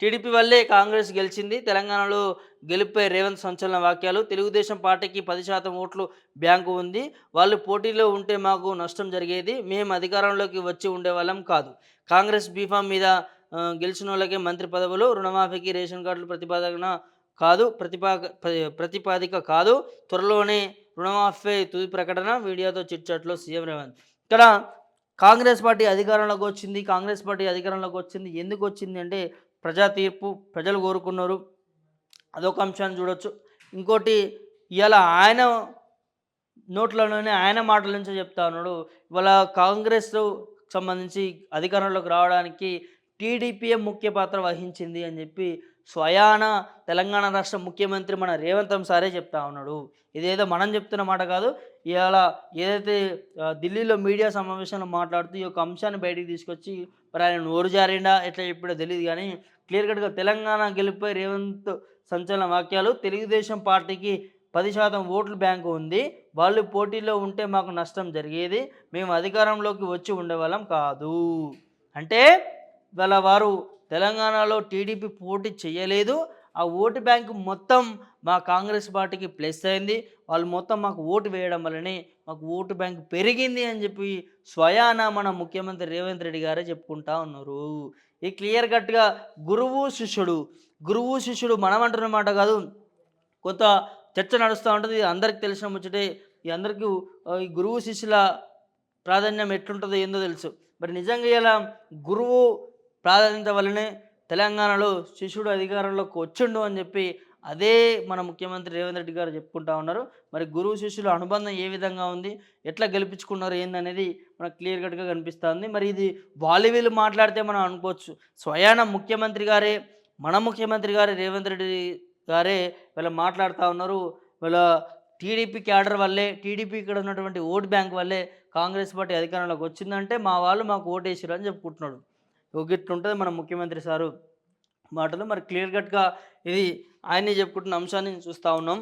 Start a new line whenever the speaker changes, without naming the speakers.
TDP వల్లే కాంగ్రెస్ గెలిచింది. తెలంగాణలో గెలుపై రేవంత్ సంచలన వాక్యాలు తెలుగుదేశం పార్టీకి పది శాతం ఓట్లు బ్యాంకు ఉంది. వాళ్ళు పోటీలో ఉంటే మాకు నష్టం జరిగేది. మేము అధికారంలోకి వచ్చి ఉండేవాళ్ళం కాదు. కాంగ్రెస్ బీఫామ్ మీద గెలిచిన వాళ్ళకే మంత్రి పదవులు రుణమాఫీకి రేషన్ కార్డులు ప్రతిపాదన కాదు ప్రతిపా ప్రతిపాదిక కాదు. త్వరలోనే రుణమాఫీ తుది ప్రకటన మీడియాతో చిట్చాట్లో సీఎం రేవంత్. ఇక్కడ కాంగ్రెస్ పార్టీ అధికారంలోకి వచ్చింది. కాంగ్రెస్ పార్టీ అధికారంలోకి వచ్చింది. ఎందుకు వచ్చింది అంటే ప్రజా తీర్పు ప్రజలు కోరుకున్నారు. అదొక అంశాన్ని చూడొచ్చు. ఇంకోటి ఇవాళ ఆయన నోట్లలోనే ఆయన మాటల నుంచే చెప్తా ఉన్నాడు. ఇవాళ కాంగ్రెస్ సంబంధించి అధికారంలోకి రావడానికి టీడీపీఏ ముఖ్య పాత్ర వహించింది అని చెప్పి స్వయాన తెలంగాణ రాష్ట్ర ముఖ్యమంత్రి మన రేవంతం సారే చెప్తా ఉన్నాడు. ఇదేదో మనం చెప్తున్న మాట కాదు ఇవాళ ఏదైతే ఢిల్లీలో మీడియా సమావేశంలో మాట్లాడుతూ ఈ యొక్క అంశాన్ని బయటికి తీసుకొచ్చి మరి ఆయన నోరు జారిండా ఎట్లా చెప్పాడో తెలియదు కానీ క్లియర్ కట్గా తెలంగాణ గెలుపై రేవంత్ సంచలన వాక్యాలు తెలుగుదేశం పార్టీకి పది శాతం ఓట్ల బ్యాంకు ఉంది వాళ్ళు పోటీలో ఉంటే మాకు నష్టం జరిగేది మేము అధికారంలోకి వచ్చి ఉండేవాళ్ళం కాదు. అంటే వాళ్ళ వారు తెలంగాణలో టీడీపీ పోటీ చేయలేదు. ఆ ఓటు బ్యాంకు మొత్తం మా కాంగ్రెస్ పార్టీకి ప్లస్ అయింది. వాళ్ళు మొత్తం మాకు ఓటు వేయడం వల్లనే మాకు ఓటు బ్యాంక్ పెరిగింది అని చెప్పి స్వయాన మన ముఖ్యమంత్రి రేవంత్ రెడ్డి గారే చెప్పుకుంటా ఉన్నారు. ఈ క్లియర్ కట్గా గురువు శిష్యుడు గురువు శిష్యుడు మనం అంటున్న మాట కాదు. కొంత చర్చ నడుస్తూ ఉంటుంది. ఇది అందరికి తెలిసిన ముచ్చటే ఈ అందరికీ ఈ గురువు శిష్యుల ప్రాధాన్యం ఎట్లుంటుందో ఏందో తెలుసు. మరి నిజంగా ఇలా గురువు ప్రాధాన్యత వల్లనే తెలంగాణలో శిష్యుడు అధికారంలోకి వచ్చిండు అని చెప్పి అదే మన ముఖ్యమంత్రి రేవంత్ రెడ్డి గారు చెప్పుకుంటా ఉన్నారు. మరి గురువు శిష్యుల అనుబంధం ఏ విధంగా ఉంది? ఎట్లా గెలిపించుకున్నారు ఏందనేది మనకు క్లియర్ కట్గా కనిపిస్తుంది. మరి ఇది వాళ్ళు వీళ్ళు మాట్లాడితే మనం అనుకోవచ్చు. స్వయాన ముఖ్యమంత్రి గారే మన ముఖ్యమంత్రి గారే రేవంత్ రెడ్డి గారే వీళ్ళు మాట్లాడుతూ ఉన్నారు. వీళ్ళ టీడీపీ క్యాడర్ వల్లే టీడీపీ ఇక్కడ ఉన్నటువంటి ఓట్ బ్యాంక్ వల్లే కాంగ్రెస్ పార్టీ అధికారంలోకి వచ్చిందంటే మా వాళ్ళు మాకు ఓటేసారు అని చెప్పుకుంటున్నాడు. ఉంటుంది మన ముఖ్యమంత్రి సారు మాటలు. మరి క్లియర్ కట్గా ఇది ఆయనే చెప్పుకుంటున్న అంశాన్ని చూస్తూ ఉన్నాం.